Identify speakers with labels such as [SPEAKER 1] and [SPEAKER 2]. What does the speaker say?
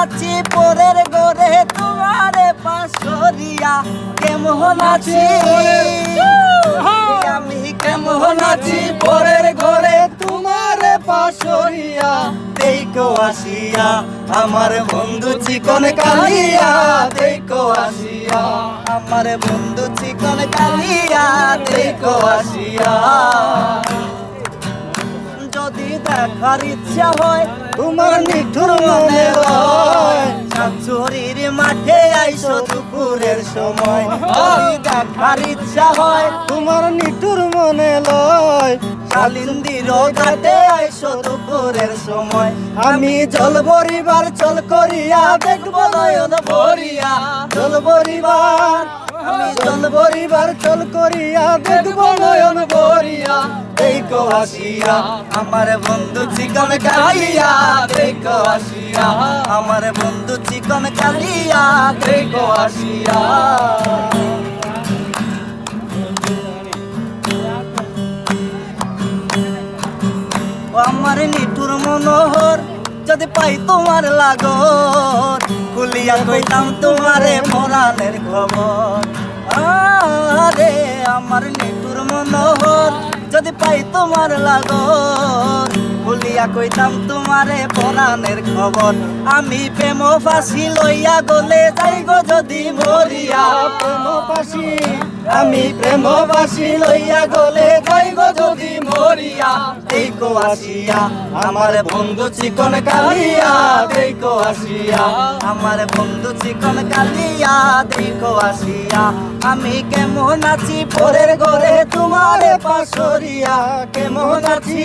[SPEAKER 1] আছি পরের ঘরে তোমারে পাশরিয়া কেমন আছি? আমি কেমন আছি? পরের ঘরে তোমারে পাশরিয়া দেখো আসিয়া, আমার বন্ধু চিকন কালিয়া। দেখো আসিয়া, আমার বন্ধু চিকন কালিয়া। দেখো আসিয়া। যদি দেখার ইচ্ছা হয়, তোমার নিঠুর মনে হয় শাশুড়ির মাঠে আইসো দুপুরের সময়। দেখার ইচ্ছা হয়, তোমার নিঠুর মনে লয়। শালিন্দির ঘাটে আইসো দুপুরের সময়। আমি জল বরিবার চল করিয়া দেখব নয়ন ভরিয়া। জল বরিবার আমি জল বরিবার চল করিয়া দেখব নয়ন ভরিয়া। দেখো আমার বন্ধু চিকন কালিয়া দেখো আসিয়া, আমার বন্ধু চিকন কালিয়া দেখো আসিয়া। আমার নিঠুর মনোহর, যদি পাই তোমার লাগর, খুলিয়া কইতাম তোমারে পরাণের খবর। আরে, আমার নিঠুর মনোহর, যদি পাই তোমার লাগর খুলিয়া কইতাম, তোমারে পরাণের খবর। আমি প্রেম ফাঁসি লইয়া গলে যাই গো যদি মরিয়া। প্রেম ফাঁসি আমি প্রেম ফাঁসি লইয়া গলে যাই গো যদি মরিয়া। দেখো আসিয়া, আমার বন্ধু চিকন কালিয়া। দেখো আসিয়া, আমার বন্ধু চিকন কালিয়া। দেখো আসিয়া, আমি কেমন আছি? পরের ঘরে তোমারে পাশরিয়া। কেমন আছি?